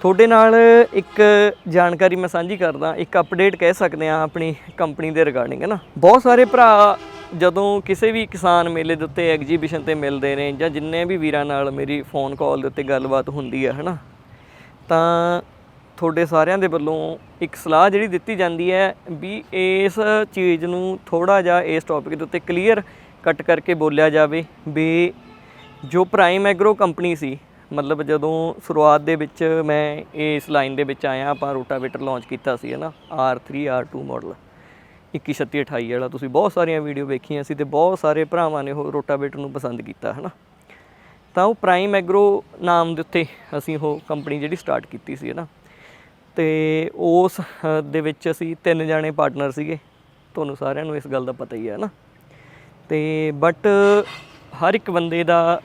ਤੁਹਾਡੇ ਨਾਲ ਇੱਕ ਜਾਣਕਾਰੀ ਮੈਂ ਸਾਂਝੀ ਕਰਦਾ, ਇੱਕ ਅਪਡੇਟ ਕਹਿ ਸਕਦੇ ਆ ਆਪਣੀ ਕੰਪਨੀ ਦੇ ਰਿਗਾਰਡਿੰਗ ਹੈ ਨਾ? ਬਹੁਤ ਸਾਰੇ ਭਰਾ ਜਦੋਂ ਕਿਸੇ ਵੀ ਕਿਸਾਨ ਮੇਲੇ ਦੇ ਉੱਤੇ ਐਗਜੀਬਿਸ਼ਨ ਤੇ ਮਿਲਦੇ ਨੇ ਜਾਂ ਜਿੰਨੇ ਵੀ ਵੀਰਾਂ ਨਾਲ ਮੇਰੀ ਫੋਨ ਕਾਲ ਦੇ ਉੱਤੇ ਗੱਲਬਾਤ ਹੁੰਦੀ ਹੈ ਹਨਾ ਤਾਂ ਤੁਹਾਡੇ ਸਾਰਿਆਂ ਦੇ ਵੱਲੋਂ ਇੱਕ ਸਲਾਹ ਜਿਹੜੀ ਦਿੱਤੀ ਜਾਂਦੀ ਹੈ ਵੀ ਇਸ ਚੀਜ਼ ਨੂੰ ਥੋੜਾ ਜਿਹਾ ਇਸ ਟੌਪਿਕ ਦੇ ਉੱਤੇ ਕਲੀਅਰ ਕੱਟ ਕਰਕੇ ਬੋਲਿਆ ਜਾਵੇ ਵੀ ਜੋ ਪ੍ਰਾਈਮ ਐਗਰੋ ਕੰਪਨੀ ਸੀ ਮਤਲਬ ਜਦੋਂ ਸ਼ੁਰੂਆਤ ਦੇ ਵਿੱਚ ਮੈਂ ਇਸ ਲਾਈਨ ਦੇ ਵਿੱਚ ਆਇਆ, ਆਪਾਂ ਰੋਟਾਵੇਟਰ ਲਾਂਚ ਕੀਤਾ ਸੀ, ਹੈ ਨਾ? R3 R2 ਮਾਡਲ 213628 ਵਾਲਾ। ਤੁਸੀਂ ਬਹੁਤ ਸਾਰੀਆਂ ਵੀਡੀਓ ਵੇਖੀਆਂ ਸੀ ਤੇ ਬਹੁਤ ਸਾਰੇ ਭਰਾਵਾਂ ਨੇ ਉਹ ਰੋਟਾਵੇਟਰ ਨੂੰ ਪਸੰਦ ਕੀਤਾ, ਹੈ ਨਾ? ਤਾਂ ਉਹ ਪ੍ਰਾਈਮ ਐਗਰੋ ਨਾਮ ਦੇ ਉੱਤੇ ਅਸੀਂ ਉਹ ਕੰਪਨੀ ਜਿਹੜੀ ਸਟਾਰਟ ਕੀਤੀ ਸੀ, ਹੈ ਨਾ? ਤੇ ਉਸ ਦੇ ਵਿੱਚ ਅਸੀਂ ਤਿੰਨ ਜਾਣੇ ਪਾਰਟਨਰ ਸੀਗੇ। ਤੁਹਾਨੂੰ ਸਾਰਿਆਂ ਨੂੰ ਇਸ ਗੱਲ ਦਾ ਪਤਾ ਹੀ ਹੈ ਨਾ? ਤੇ ਬਟ ਹਰ ਇੱਕ ਬੰਦੇ ਦਾ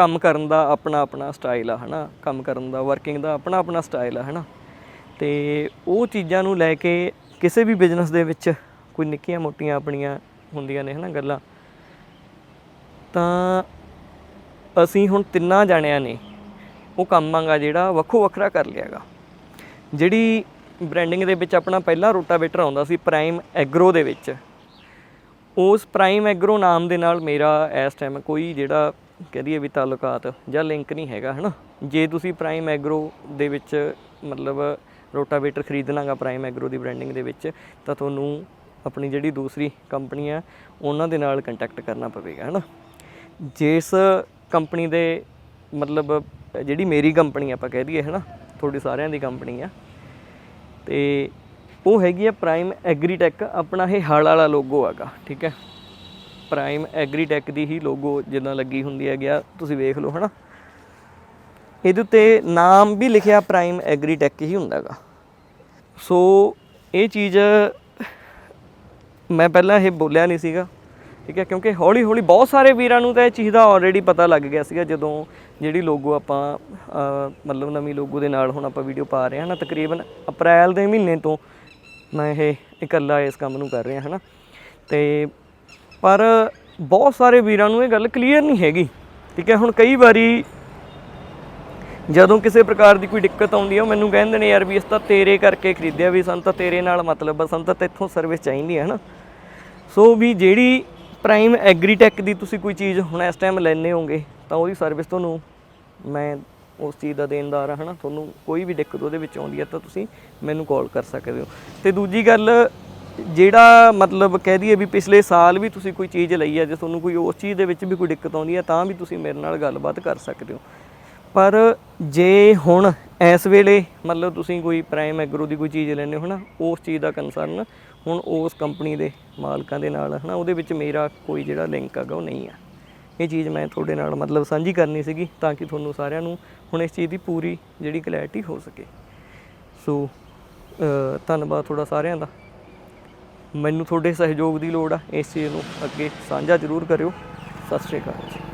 ਕੰਮ ਕਰਨ ਦਾ ਆਪਣਾ ਆਪਣਾ ਸਟਾਈਲ ਆ, ਹਨਾ? ਕੰਮ ਕਰਨ ਦਾ ਵਰਕਿੰਗ ਦਾ ਆਪਣਾ ਆਪਣਾ ਸਟਾਈਲ ਆ, ਹਨਾ? ਤੇ ਉਹ ਚੀਜ਼ਾਂ ਨੂੰ ਲੈ ਕੇ ਕਿਸੇ ਵੀ ਬਿਜ਼ਨਸ ਦੇ ਵਿੱਚ ਕੋਈ ਨਿੱਕੀਆਂ ਮੋਟੀਆਂ ਆਪਣੀਆਂ ਹੁੰਦੀਆਂ ਨੇ, ਹਨਾ, ਗੱਲਾਂ? ਤਾਂ ਅਸੀਂ ਹੁਣ ਤਿੰਨਾਂ ਜਾਣਿਆਂ ਨੇ ਉਹ ਕੰਮਾਂਗਾ ਜਿਹੜਾ ਵੱਖੋ ਵੱਖਰਾ ਕਰ ਲਿਆਗਾ ਜਿਹੜੀ ਬ੍ਰਾਂਡਿੰਗ ਦੇ ਵਿੱਚ ਆਪਣਾ ਪਹਿਲਾ ਰੋਟਾਵੇਟਰ ਆਉਂਦਾ ਸੀ ਪ੍ਰਾਈਮ ਐਗਰੋ ਦੇ ਵਿੱਚ। ਉਸ ਪ੍ਰਾਈਮ ਐਗਰੋ ਨਾਮ ਦੇ ਨਾਲ ਮੇਰਾ ਇਸ ਟਾਈਮ ਕੋਈ ਜਿਹੜਾ ਕਹਿ ਦਈਏ ਵੀ ਤਾਲੁਕਾਤ ਜਾਂ ਲਿੰਕ ਨਹੀਂ ਹੈਗਾ, ਹਨਾ? ਜੇ ਤੁਸੀਂ ਪ੍ਰਾਈਮ ਐਗਰੋ ਦੇ ਵਿੱਚ, ਮਤਲਬ ਰੋਟਾਵੇਟਰ ਖਰੀਦਣਾਗਾ ਪ੍ਰਾਈਮ ਐਗਰੋ ਦੀ ਬ੍ਰਾਂਡਿੰਗ ਦੇ ਵਿੱਚ, ਤਾਂ ਤੁਹਾਨੂੰ ਆਪਣੀ ਜਿਹੜੀ ਦੂਸਰੀ ਕੰਪਨੀ ਆ, ਉਹਨਾਂ ਦੇ ਨਾਲ ਕੰਟੈਕਟ ਕਰਨਾ ਪਵੇਗਾ, ਹਨਾ? ਜਿਸ ਕੰਪਨੀ ਦੇ, ਮਤਲਬ ਜਿਹੜੀ ਮੇਰੀ ਕੰਪਨੀ ਆਪਾਂ ਕਹਿ ਦਈਏ, ਹਨਾ? ਤੁਹਾਡੀ ਸਾਰਿਆਂ ਦੀ ਕੰਪਨੀ ਆ। ਤੇ ਉਹ ਹੈਗੀ ਆ ਪ੍ਰਾਈਮ ਐਗਰੀਟੈਕ ਆਪਣਾ ਇਹ ਹਲ ਵਾਲਾ ਲੋਗੋ ਹੈਗਾ ਠੀਕ ਹੈ? ਪ੍ਰਾਈਮ ਐਗਰੀਟੈਕ ਦੀ ਹੀ ਲੋਗੋ ਜਿੱਦਾਂ ਲੱਗੀ ਹੁੰਦੀ ਹੈ ਗਿਆ ਤੁਸੀਂ ਵੇਖ ਲਓ, ਹਨਾ? ਇਹਦੇ ਉੱਤੇ ਨਾਮ ਵੀ ਲਿਖਿਆ ਪ੍ਰਾਈਮ ਐਗਰੀਟੈਕ ਹੀ ਹੁੰਦਾਗਾ ਸੋ ਇਹ ਚੀਜ਼ ਮੈਂ ਪਹਿਲਾਂ ਇਹ ਬੋਲਿਆ ਨਹੀਂ ਸੀਗਾ, ਠੀਕ ਹੈ? ਕਿਉਂਕਿ ਹੌਲੀ ਹੌਲੀ ਬਹੁਤ ਸਾਰੇ ਵੀਰਾਂ ਨੂੰ ਤਾਂ ਇਹ ਚੀਜ਼ ਦਾ ਆਲਰੇਡੀ ਪਤਾ ਲੱਗ ਗਿਆ ਸੀਗਾ, ਜਦੋਂ ਜਿਹੜੀ ਲੋਗੋ ਆਪਾਂ ਮਤਲਬ ਨਵੀਂ ਲੋਗੋ ਦੇ ਨਾਲ ਹੁਣ ਆਪਾਂ ਵੀਡੀਓ ਪਾ ਰਹੇ ਹਾਂ ਨਾ ਤਕਰੀਬਨ ਅਪ੍ਰੈਲ ਦੇ ਮਹੀਨੇ ਤੋਂ ਮੈਂ ਇਹ ਇਕੱਲਾ ਇਸ ਕੰਮ ਨੂੰ ਕਰ ਰਿਹਾ ਹਾਂ ਨਾ ਤੇ ਪਰ ਬਹੁਤ ਸਾਰੇ ਵੀਰਾਂ ਨੂੰ ਇਹ ਗੱਲ ਕਲੀਅਰ ਨਹੀਂ ਹੈਗੀ। ਠੀਕ ਹੈ, ਹੁਣ ਕਈ ਵਾਰੀ ਜਦੋਂ ਕਿਸੇ ਪ੍ਰਕਾਰ ਦੀ ਕੋਈ ਦਿੱਕਤ ਆਉਂਦੀ ਹੈ ਮੈਨੂੰ ਕਹਿੰਦੇ ਨੇ, ਯਾਰ ਵੀ ਇਸ ਤਾਂ ਤੇਰੇ ਕਰਕੇ ਖਰੀਦਿਆ ਵੀ, ਸਾਨੂੰ ਤਾਂ ਤੇਰੇ ਨਾਲ ਮਤਲਬ ਆ, ਸਾਨੂੰ ਤਾਂ ਇੱਥੋਂ ਸਰਵਿਸ ਚਾਹੀਦੀ ਹੈ ਨਾ ਸੋ ਵੀ ਜਿਹੜੀ ਪ੍ਰਾਈਮ ਐਗਰੀਟੈਕ ਦੀ ਤੁਸੀਂ ਕੋਈ ਚੀਜ਼ ਹੁਣ ਇਸ ਟਾਈਮ ਲੈਣੇ ਹੋਗੇ ਤਾਂ ਉਹਦੀ ਸਰਵਿਸ ਤੁਹਾਨੂੰ ਮੈਂ ਉਸ ਚੀਜ਼ ਦਾ ਦੇਣਦਾਰ ਆ, ਹਨਾ? ਤੁਹਾਨੂੰ ਕੋਈ ਵੀ ਦਿੱਕਤ ਉਹਦੇ ਵਿੱਚ ਆਉਂਦੀ ਹੈ ਤਾਂ ਤੁਸੀਂ ਮੈਨੂੰ ਕਾਲ ਕਰ ਸਕਦੇ ਹੋ। ਤੇ ਦੂਜੀ ਗੱਲ ਜਿਹੜਾ ਮਤਲਬ ਕਹਿ ਦਈਏ ਵੀ ਪਿਛਲੇ ਸਾਲ ਵੀ ਤੁਸੀਂ ਕੋਈ ਚੀਜ਼ ਲਈ ਹੈ ਜੇ ਤੁਹਾਨੂੰ ਕੋਈ ਉਸ ਚੀਜ਼ ਦੇ ਵਿੱਚ ਵੀ ਕੋਈ ਦਿੱਕਤ ਆਉਂਦੀ ਹੈ ਤਾਂ ਵੀ ਤੁਸੀਂ ਮੇਰੇ ਨਾਲ ਗੱਲਬਾਤ ਕਰ ਸਕਦੇ ਹੋ। ਪਰ ਜੇ ਹੁਣ ਇਸ ਵੇਲੇ ਮਤਲਬ ਤੁਸੀਂ ਕੋਈ ਪ੍ਰਾਈਮ ਐਗਰੋ ਦੀ ਕੋਈ ਚੀਜ਼ ਲੈਣੇ ਹੋ ਨਾ ਉਸ ਚੀਜ਼ ਦਾ ਕੰਸਰਨ ਹੁਣ ਉਸ ਕੰਪਨੀ ਦੇ ਮਾਲਕਾਂ ਦੇ ਨਾਲ, ਹਨਾ, ਉਹਦੇ ਵਿੱਚ ਮੇਰਾ ਕੋਈ ਜਿਹੜਾ ਲਿੰਕ ਹੈਗਾ, ਉਹ ਨਹੀਂ ਆ। ਇਹ ਚੀਜ਼ ਮੈਂ ਤੁਹਾਡੇ ਨਾਲ ਮਤਲਬ ਸਾਂਝੀ ਕਰਨੀ ਸੀਗੀ, ਤਾਂ ਕਿ ਤੁਹਾਨੂੰ ਸਾਰਿਆਂ ਨੂੰ ਹੁਣ ਇਸ ਚੀਜ਼ ਦੀ ਪੂਰੀ ਜਿਹੜੀ ਕਲੈਰਿਟੀ ਹੋ ਸਕੇ। ਸੋ ਧੰਨਵਾਦ ਤੁਹਾਡਾ ਸਾਰਿਆਂ ਦਾ। ਮੈਨੂੰ ਤੁਹਾਡੇ ਸਹਿਯੋਗ ਦੀ ਲੋੜ ਆ ਇਸ ਚੀਜ਼ ਨੂੰ ਅੱਗੇ ਸਾਂਝਾ ਜ਼ਰੂਰ ਕਰਿਓ। ਸਤਿ ਸ਼੍ਰੀ ਅਕਾਲ ਜੀ।